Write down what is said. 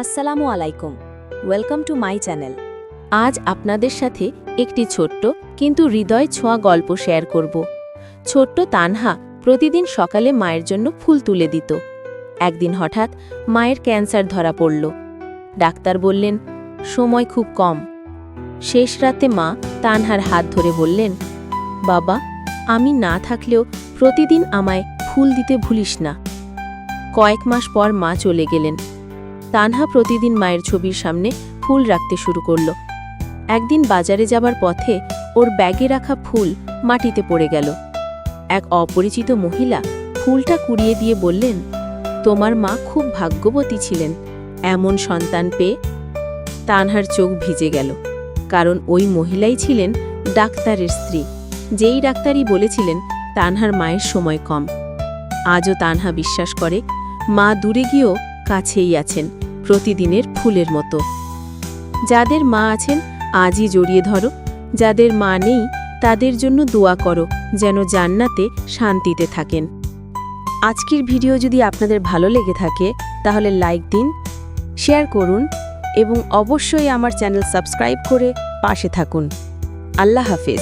আসসালামু আলাইকুম। Welcome to my channel আজ আপনাদের সাথে একটি ছোট্ট কিন্তু হৃদয় ছোঁয়া গল্প শেয়ার করব। ছোট্ট তানহা প্রতিদিন সকালে মায়ের জন্য ফুল তুলে দিত। একদিন হঠাৎ মায়ের ক্যান্সার ধরা পড়ল। ডাক্তার বললেন, সময় খুব কম। শেষ রাতে মা তানহার হাত ধরে বললেন, বাবা, আমি না থাকলেও প্রতিদিন আমায় ফুল দিতে ভুলিস না। কয়েক মাস পর মা চলে গেলেন। তানহা প্রতিদিন মায়ের ছবির সামনে ফুল রাখতে শুরু করল। একদিন বাজারে যাবার পথে ওর ব্যাগে রাখা ফুল মাটিতে পড়ে গেল। এক অপরিচিত মহিলা ফুলটা কুড়িয়ে দিয়ে বললেন, তোমার মা খুব ভাগ্যবতী ছিলেন, এমন সন্তান পেয়ে? তানহার চোখ ভিজে গেল, কারণ ওই মহিলাই ছিলেন ডাক্তারের স্ত্রী। যেই ডাক্তারই বলেছিলেন, তানহার মায়ের সময় কম। আজও তানহা বিশ্বাস করে, মা দূরে গিয়েও কাছেই আছেন। প্রতিদিনের ফুলের মতো। যাদের মা আছেন, আজই জড়িয়ে ধরো। যাদের মা নেই, তাদের জন্য দোয়া করো, যেন জান্নাতে শান্তিতে থাকেন। আজকের ভিডিও যদি আপনাদের ভালো লেগে থাকে, তাহলে লাইক দিন, শেয়ার করুন এবং অবশ্যই আমার চ্যানেল সাবস্ক্রাইব করে পাশে থাকুন। আল্লাহ হাফেজ।